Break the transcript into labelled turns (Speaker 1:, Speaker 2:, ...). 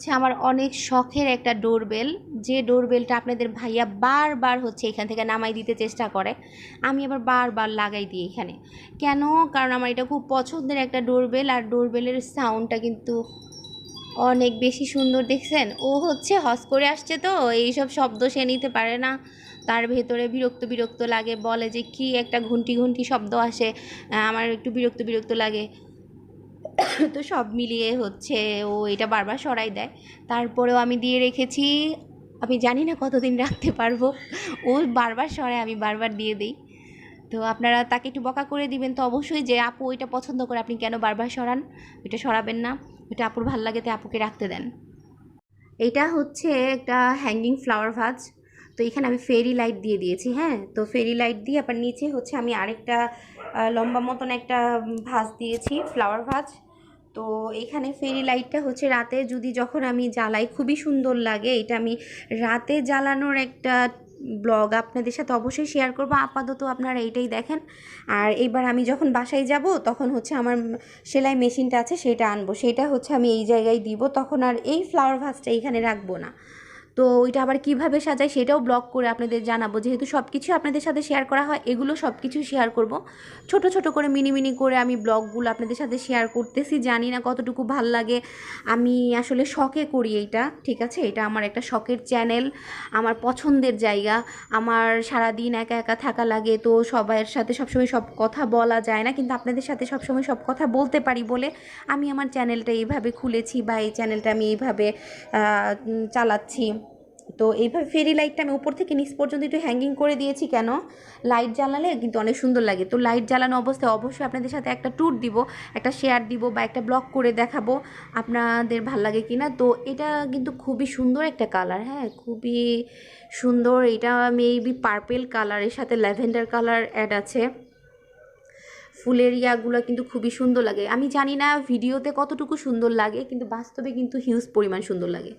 Speaker 1: হচ্ছে আমার অনেক শখের একটা ডোরবেল যে ডোরবেলটা আপনাদের ভাইয়া বারবার হচ্ছে এখান থেকে নামাই দিতে চেষ্টা করে, আমি আবার বারবার লাগাই দিই এখানে। কেন? কারণ আমার এটা খুব পছন্দের একটা ডোরবেল আর ডোরবেলের সাউন্ডটা কিন্তু অনেক বেশি সুন্দর, দেখছেন? ও হচ্ছে হস করে আসছে তো, এইসব শব্দ সে নিতে পারে না। তার ভেতরে বিরক্ত বিরক্ত লাগে, বলে যে কি একটা ঘুন্টি ঘুন্টি শব্দ আসে। আমার একটু বিরক্ত বিরক্ত লাগে। তো সব মিলিয়ে হচ্ছে ও এটা বারবার সরাই দেয়। তারপরেও আমি দিয়ে রেখেছি। আমি জানি না কতদিন রাখতে পারব। ও বারবার সরায়, আমি বারবার দিয়ে দিই। তো আপনারা তাকে একটু বকা করে দিবেন। তো অবশ্যই যে, আপু ওইটা পছন্দ করে আপনি কেন বারবার সরান? ওইটা সরাবেন না। ওইটা আপুর ভালো লাগে, তাই আপুকে রাখতে দেন। এটা হচ্ছে একটা হ্যাঙ্গিং ফ্লাওয়ার ভাজ তো এখানে আমি ফেরি লাইট দিয়ে দিয়েছি হ্যাঁ? তো ফেরি লাইট দিয়ে আবার নিচে হচ্ছে আমি আরেকটা লম্বা মতন একটা ভাজ দিয়েছি ফ্লাওয়ার ভাজ তো এখানে ফেরি লাইটটা হচ্ছে রাতে যদি যখন আমি জ্বালাই, খুবই সুন্দর লাগে। এটা আমি রাতে জ্বালানোর একটা ব্লগ আপনাদের সাথে অবশ্যই শেয়ার করব। আপাতত আপনারা এইটাই দেখেন। আর এবার আমি যখন বাসায় যাব, তখন হচ্ছে আমার সেলাই মেশিনটা আছে, সেটা আনব। সেটা হচ্ছে আমি এই জায়গায় দিব। তখন আর এই ফ্লাওয়ার ভাসটা এখানে রাখব না। তো ওইটা আবার কীভাবে সাজাই সেটাও ব্লগ করে আপনাদের জানাব। যেহেতু সব কিছু আপনাদের সাথে শেয়ার করা হয়, এগুলো সব কিছু শেয়ার করব। ছোট ছোট করে মিনি মিনি করে আমি ব্লগগুলো আপনাদের সাথে শেয়ার করতেছি। জানি না কতটুকু ভালো লাগে। আমি আসলে শখে করি এইটা, ঠিক আছে? এটা আমার একটা শখের চ্যানেল আমার পছন্দের জায়গা। আমার সারাদিন একা একা থাকা লাগে তো সবার সাথে সবসময় সব কথা বলা যায় না, কিন্তু আপনাদের সাথে সবসময় সব কথা বলতে পারি বলে আমি আমার চ্যানেলটা এইভাবে খুলেছি বা এই চ্যানেলটা আমি এইভাবে চালাচ্ছি। তো এইভাবে ফেরি লাইটটা আমি উপর থেকে নিচ পর্যন্ত একটু হ্যাঙ্গিং করে দিয়েছি কেন? লাইট জ্বালালে কিন্তু অনেক সুন্দর লাগে। তো লাইট জ্বালানো অবস্থায় অবশ্যই আপনাদের সাথে একটা ট্যুর দিব, একটা শেয়ার দিব বা একটা ব্লগ করে দেখাবো আপনাদের ভালো লাগে কি না তো এটা কিন্তু খুবই সুন্দর একটা কালার হ্যাঁ? খুবই সুন্দর। এটা মেবি পার্পেল কালারের সাথে ল্যাভেন্ডার কালার অ্যাড আছে। ফুলের ইয়াগুলো কিন্তু খুবই সুন্দর লাগে। আমি জানি না ভিডিওতে কতটুকু সুন্দর লাগে, কিন্তু বাস্তবে কিন্তু হিউজ পরিমাণ সুন্দর লাগে।